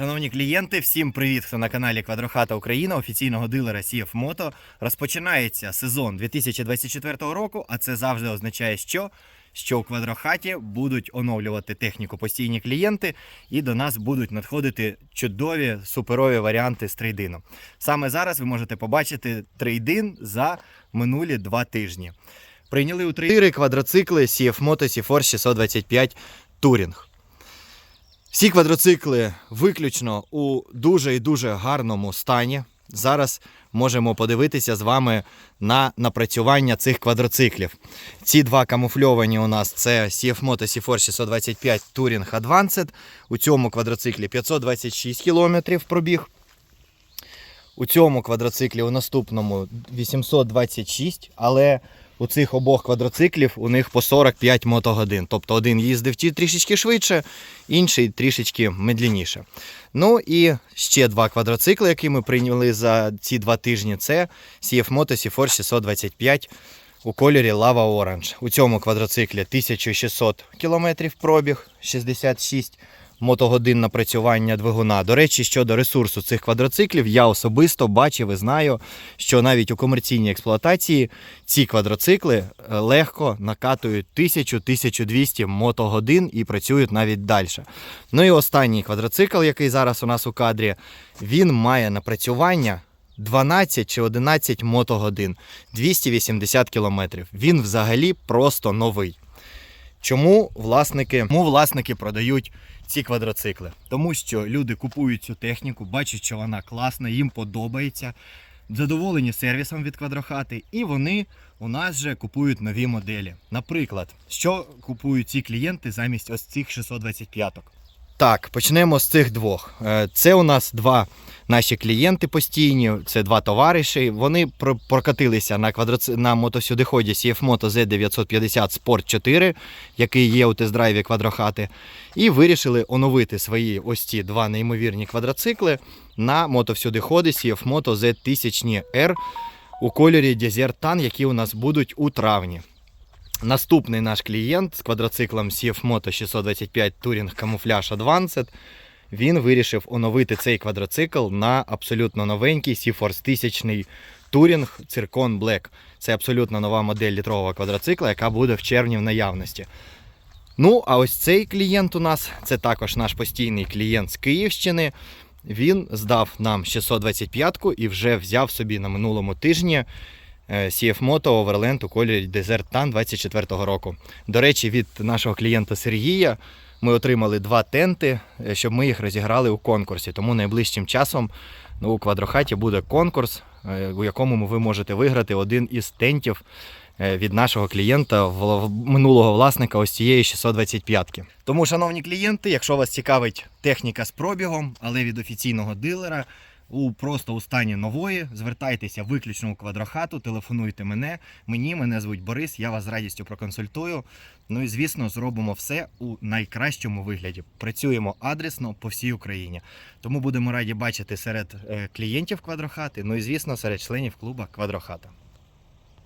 Шановні клієнти, всім привіт, хто на каналі Квадрохата Україна, офіційного дилера CF Moto. Розпочинається сезон 2024 року, а це завжди означає, що що у квадрохаті будуть оновлювати техніку постійні клієнти, і до нас будуть надходити чудові суперові варіанти з трейдином. Саме зараз ви можете побачити трейдин за минулі два тижні. Прийняли у трейдири квадроцикли CF Moto C-Force 625 Touring. Всі квадроцикли виключно у дуже і дуже гарному стані. Зараз можемо подивитися з вами на напрацювання цих квадроциклів. Ці два камуфльовані у нас це CF Moto C4 625 Touring Advanced. У цьому квадроциклі 526 км пробіг. У цьому квадроциклі у наступному 826, але у цих обох квадроциклів у них по 45 мотогодин. Тобто один їздив трішечки швидше, інший трішечки медленніше. Ну і ще два квадроцикли, які ми прийняли за ці два тижні, це CF Moto C4 625 у кольорі Lava Orange. У цьому квадроциклі 1600 км пробіг, 66 мотогодин напрацювання двигуна. До речі, щодо ресурсу цих квадроциклів, я особисто бачив і знаю, що навіть у комерційній експлуатації ці квадроцикли е, легко накатують 1000-1200 мотогодин і працюють навіть далі. Ну і останній квадроцикл, який зараз у нас у кадрі, він має напрацювання. 12 чи 11 мотогодин, 280 кілометрів. Він взагалі просто новий. Чому власники, чому власники продають ці квадроцикли? Тому що люди купують цю техніку, бачать, що вона класна, їм подобається, задоволені сервісом від квадрохати, і вони у нас же купують нові моделі. Наприклад, що купують ці клієнти замість ось цих 625-ок? Так, почнемо з цих двох. Е, Це у нас два наші клієнти постійні, це два товариші. Вони про- прокатилися на квадроци... на мотосюдиході CF Moto Z950 Sport 4, який є у тест-драйві квадрохати, і вирішили оновити свої ось ці два неймовірні квадроцикли на мотовсюдиходи CF Moto Z1000R у кольорі Desert Tan, які у нас будуть у травні. Наступний наш клієнт з квадроциклом CF Moto 625 Touring Camouflage Advanced. Він вирішив оновити цей квадроцикл на абсолютно новенький C-Force 1000 Touring Circon Black. Це абсолютно нова модель літрового квадроцикла, яка буде в червні в наявності. Ну, а ось цей клієнт у нас це також наш постійний клієнт з Київщини. Він здав нам 625-ку і вже взяв собі на минулому тижні CF Moto Overland у кольорі Desert Tan 24-го року. До речі, від нашого клієнта Сергія ми отримали два тенти, е, щоб ми їх розіграли у конкурсі. Тому найближчим часом ну, у квадрохаті буде конкурс, е, у якому ви можете виграти один із тентів е, від нашого клієнта, минулого власника ось цієї 625-ки. Тому, шановні клієнти, якщо вас цікавить техніка з пробігом, але від офіційного дилера, у просто у стані нової, звертайтеся виключно у квадрохату, телефонуйте мене. Мені мене звуть Борис, я вас з радістю проконсультую. Ну і звісно, зробимо все у найкращому вигляді. Працюємо адресно по всій Україні. Тому будемо раді бачити серед е, клієнтів квадрохати. Ну і звісно, серед членів клуба Квадрохата.